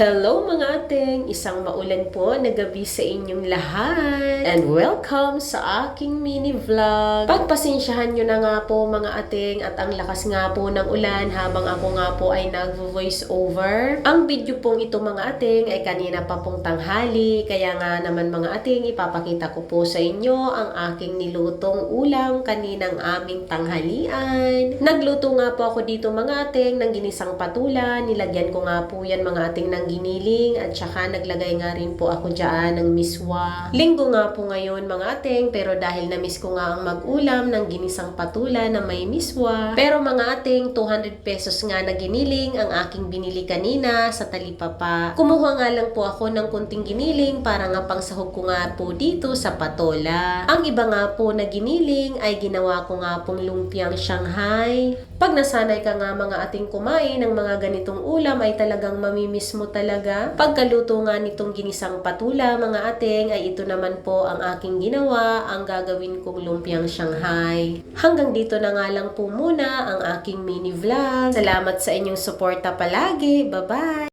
Hello mga ating, isang maulan po na gabi sa inyong lahat. And welcome sa aking mini vlog. Pagpasensyahan nyo na nga po mga ating at ang lakas nga po ng ulan habang ako nga po ay nag-voice over. Ang video pong ito mga ating ay kanina pa pong tanghali. Kaya nga naman mga ating ipapakita ko po sa inyo ang aking nilutong ulam kaninang aming tanghalian. Nagluto nga po ako dito mga ating ng ginisang patula. Nilagyan ko nga po yan mga ating ng giniling at saka naglagay nga rin po ako dyan ng miswa. Linggo nga po ngayon mga ating pero dahil na-miss ko nga ang mag-ulam ng ginisang patula na may miswa. Pero mga ating 200 pesos nga na giniling ang aking binili kanina sa talipapa. Kumuha nga lang po ako ng kunting giniling para nga pang sahog ko nga po dito sa patola. Ang iba nga po na giniling ay ginawa ko nga pong lumpiang Shanghai. Pag nasanay ka nga mga ating kumain ng mga ganitong ulam ay talagang mamimiss mo talaga. Pagkaluto nga nitong ginisang patula mga ating ay ito naman po ang aking ginawa, ang gagawin kong lumpiang Shanghai. Hanggang dito na nga lang po muna ang aking mini vlog. Salamat sa inyong suporta palagi. Bye-bye!